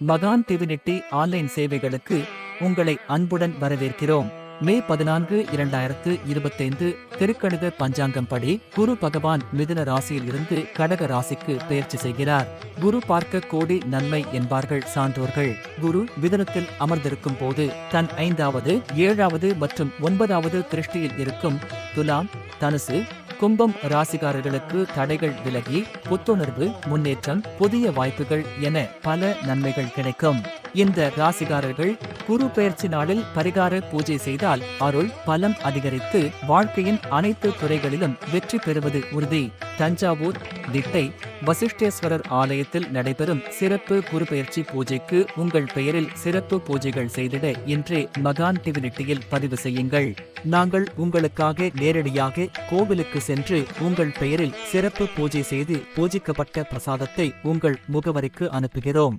மகான் divinity online சேவைகளுக்கு உங்களை அன்புடன் வரவேற்கிறோம். மே பதினான்கு இரண்டாயிரத்து இருபத்தைந்து திருக்கணித பஞ்சாங்கம் படி குரு பகவான் மிதுன ராசியில் இருந்து கடக ராசிக்கு பயிற்சி செய்கிறார். குரு பார்க்க கோடி நன்மை என்பார்கள் சான்றோர்கள். குரு மிதுனத்தில் அமர்ந்திருக்கும் போது தன் ஐந்தாவது ஏழாவது மற்றும் ஒன்பதாவது திருஷ்டியில் இருக்கும் துலாம் தனுசு கும்பம் ராசிகாரர்களுக்கு தடைகள் விலகி புத்துணர்வு முன்னேற்றம் புதிய வாய்ப்புகள் என பல நன்மைகள் கிடைக்கும். இந்த ராசிகாரர்கள் குரு பெயர்ச்சி நாளில் பரிகார பூஜை செய்தால் அருள் பலம் அதிகரித்து வாழ்க்கையின் அனைத்து துறைகளிலும் வெற்றி பெறுவது உறுதி. தஞ்சாவூர் திட்டை வசிஷ்டேஸ்வரர் ஆலயத்தில் நடைபெறும் சிறப்பு குருபெயர்ச்சி பூஜைக்கு உங்கள் பெயரில் சிறப்பு பூஜைகள் செய்திட இன்றே மகான் டிவினிட்டியில் பதிவு செய்யுங்கள். நாங்கள் உங்களுக்காக நேரடியாக கோவிலுக்கு சென்று உங்கள் பெயரில் சிறப்பு பூஜை செய்து பூஜிக்கப்பட்ட பிரசாதத்தை உங்கள் முகவரிக்கு அனுப்புகிறோம்.